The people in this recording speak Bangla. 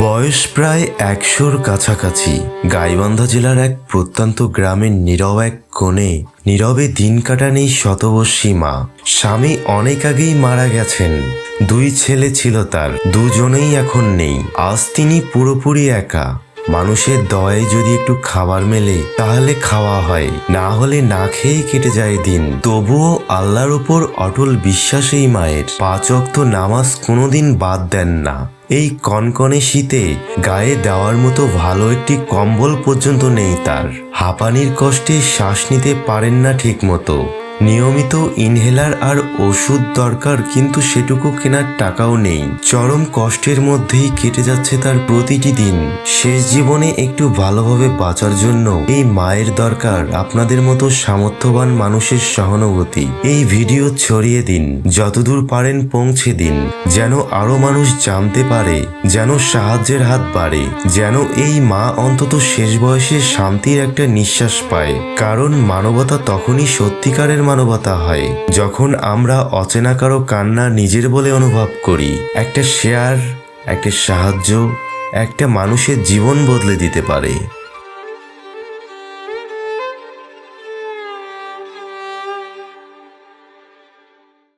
বয়স প্রায় একশোর কাছাকাছি। গাইবান্ধা জেলার এক প্রত্যন্ত গ্রামের নীরব এক কোণে নীরবে দিন কাটান এই শতবর্ষী মা। স্বামী অনেক আগেই মারা গেছেন। দুই ছেলে ছিল তার, দুজনেই এখন নেই। আজ তিনি পুরোপুরি একা। মানুষের দয়ে যদি একটু খাবার মেলে, তাহলে খাওয়া হয়। না হলে না খেয়েই কেটে যায় দিন। তবুও আল্লাহর উপর অটল বিশ্বাস এই মায়ের। পাঁচ অক্ত নামাজ কোনোদিন বাদ দেন না। এই কনকনে শীতে গায়ে দেওয়ার মতো ভালো একটি কম্বল পর্যন্ত নেই তার। হাঁপানির কষ্টে শ্বাস নিতে পারেন না ঠিক মতো নিয়মিত ইনহেলার আর ওষুধ দরকার, কিন্তু সেটুকু কেনার টাকাও নেই। চরম কষ্টের মধ্যেই কেটে যাচ্ছে তার প্রতিটি দিন। শেষ জীবনে একটু ভালোভাবে বাঁচার জন্য এই মায়ের দরকার, আপনাদের মতো সামর্থ্যবান মানুষের সহানুভূতি। এই ভিডিও ছড়িয়ে দিন, যতদূর পারেন পৌঁছে দিন, যেন আরও মানুষ জানতে পারে, যেন সাহায্যের হাত বাড়ে, যেন এই মা অন্তত শেষ বয়সে শান্তির একটা নিঃশ্বাস পায়। কারণ মানবতা তখনই সত্যিকারের মানবতা হয়। যখন আমরা অচেনা কারও কান্না নিজের বলে অনুভব করি, একটা শেয়ার, একটা সাহায্য, একটা মানুষের জীবন বদলে দিতে পারে।